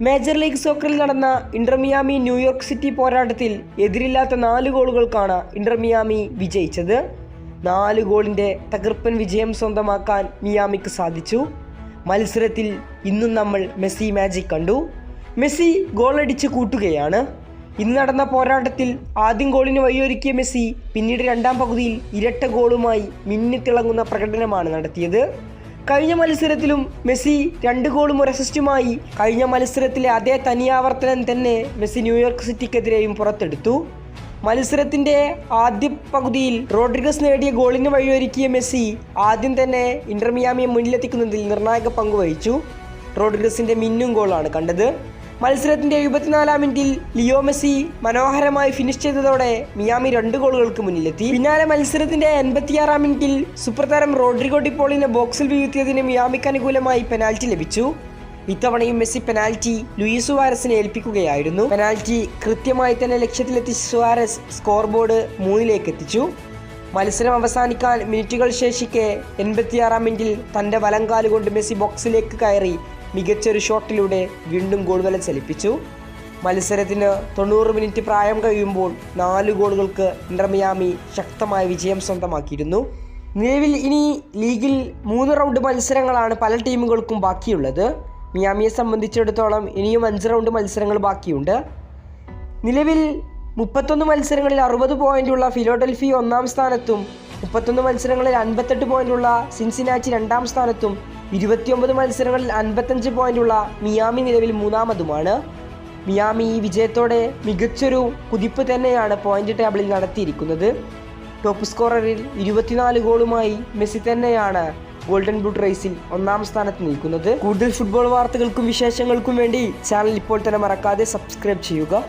Major league സോക്കറിൽ നടന്ന Inter Miami New York city പോരാട്ടത്തിൽ എതിരില്ലാത്ത നാല് ഗോളുകൾക്കാണ് ഇന്റർമിയാമി വിജയിച്ചത്. നാല് ഗോളിന്റെ തകർപ്പൻ വിജയം സ്വന്തമാക്കാൻ മിയാമിക്ക് സാധിച്ചു. മത്സരത്തിൽ ഇന്നും നമ്മൾ മെസ്സി മാജിക് കണ്ടു. മെസ്സി ഗോളടിച്ച് കൂട്ടുകയാണ്. ഇന്ന് നടന്ന പോരാട്ടത്തിൽ ആദ്യം ഗോളിന് വഴിയൊരുക്കിയ മെസ്സി പിന്നീട് രണ്ടാം പകുതിയിൽ ഇരട്ട ഗോളുമായി മിന്നിത്തിളങ്ങുന്ന പ്രകടനമാണ് നടത്തിയത്. കഴിഞ്ഞ മത്സരത്തിലും മെസ്സി രണ്ട് ഗോളും ഒരു അസിസ്റ്റുമായി കഴിഞ്ഞ മത്സരത്തിലെ അതേ തനിയാവർത്തനം തന്നെ മെസ്സി ന്യൂയോർക്ക് സിറ്റിക്കെതിരെയും പുറത്തെടുത്തു. മത്സരത്തിന്റെ ആദ്യ പകുതിയിൽ റോഡ്രിഗസ് നേടിയ ഗോളിന് വഴിയൊരുക്കിയ മെസ്സി ആദ്യം തന്നെ ഇന്റർമിയാമിയെ മുന്നിലെത്തിക്കുന്നതിൽ നിർണായക പങ്കുവഹിച്ചു റോഡ്രിഗസിന്റെ മിന്നും ഗോളാണ് കണ്ടത്. മത്സരത്തിന്റെ എഴുപത്തിനാലാം മിനിറ്റിൽ ലിയോ മെസ്സി മനോഹരമായി ഫിനിഷ് ചെയ്തതോടെ മിയാമി രണ്ട് ഗോളുകൾക്ക് മുന്നിലെത്തി. പിന്നാലെ മത്സരത്തിന്റെ എൺപത്തിയാറാം മിനിറ്റിൽ സൂപ്പർതാരം റോഡ്രിഗോ ഡിപ്പോളിനെ ബോക്സിൽ വീഴ്ത്തിയതിന് മിയാമിക്ക് അനുകൂലമായി പെനാൽറ്റി ലഭിച്ചു. ഇത്തവണയും മെസ്സി പെനാൽറ്റി ലൂയിസ് സുവാരസിനെ ഏൽപ്പിക്കുകയായിരുന്നു. പെനാൽറ്റി കൃത്യമായി തന്നെ ലക്ഷ്യത്തിലെത്തി സുവാരസ് സ്കോർ ബോർഡ് മൂന്നിലേക്ക് എത്തിച്ചു. മത്സരം അവസാനിക്കാൻ മിനിറ്റുകൾ ശേഷിക്കെ എൺപത്തിയാറാം മിനിറ്റിൽ തന്റെ വലങ്കാലുകൊണ്ട് മെസ്സി ബോക്സിലേക്ക് കയറി മികച്ചൊരു ഷോട്ടിലൂടെ വീണ്ടും ഗോൾ വല ചലിപ്പിച്ചു. മത്സരത്തിന് തൊണ്ണൂറ് മിനിറ്റ് പ്രായം കഴിയുമ്പോൾ നാല് ഗോളുകൾക്ക് ഇന്റർമിയാമി ശക്തമായ വിജയം സ്വന്തമാക്കിയിരുന്നു. നിലവിൽ ഇനി ലീഗിൽ മൂന്ന് റൗണ്ട് മത്സരങ്ങളാണ് പല ടീമുകൾക്കും ബാക്കിയുള്ളത്. മിയാമിയെ സംബന്ധിച്ചിടത്തോളം ഇനിയും അഞ്ച് റൗണ്ട് മത്സരങ്ങൾ ബാക്കിയുണ്ട്. നിലവിൽ മുപ്പത്തൊന്ന് മത്സരങ്ങളിൽ അറുപത് പോയിന്റുള്ള ഫിലോഡൽഫി ഒന്നാം സ്ഥാനത്തും മുപ്പത്തൊന്ന് മത്സരങ്ങളിൽ അൻപത്തെട്ട് പോയിന്റുള്ള സിൻസിനാറ്റി രണ്ടാം സ്ഥാനത്തും ഇരുപത്തിയൊമ്പത് മത്സരങ്ങളിൽ അൻപത്തഞ്ച് പോയിന്റുള്ള മിയാമി നിലവിൽ മൂന്നാമതുമാണ്. മിയാമി ഈ വിജയത്തോടെ മികച്ചൊരു കുതിപ്പ് തന്നെയാണ് പോയിന്റ് ടേബിളിൽ നടത്തിയിരിക്കുന്നത്. ടോപ്പ് സ്കോററിൽ ഇരുപത്തിനാല് ഗോളുമായി മെസ്സി തന്നെയാണ് ഗോൾഡൻ ബൂട്ട് റേസിൽ ഒന്നാം സ്ഥാനത്ത് നിൽക്കുന്നത്. കൂടുതൽ ഫുട്ബോൾ വാർത്തകൾക്കും വിശേഷങ്ങൾക്കും വേണ്ടി ചാനൽ ഇപ്പോൾ തന്നെ മറക്കാതെ സബ്സ്ക്രൈബ് ചെയ്യുക.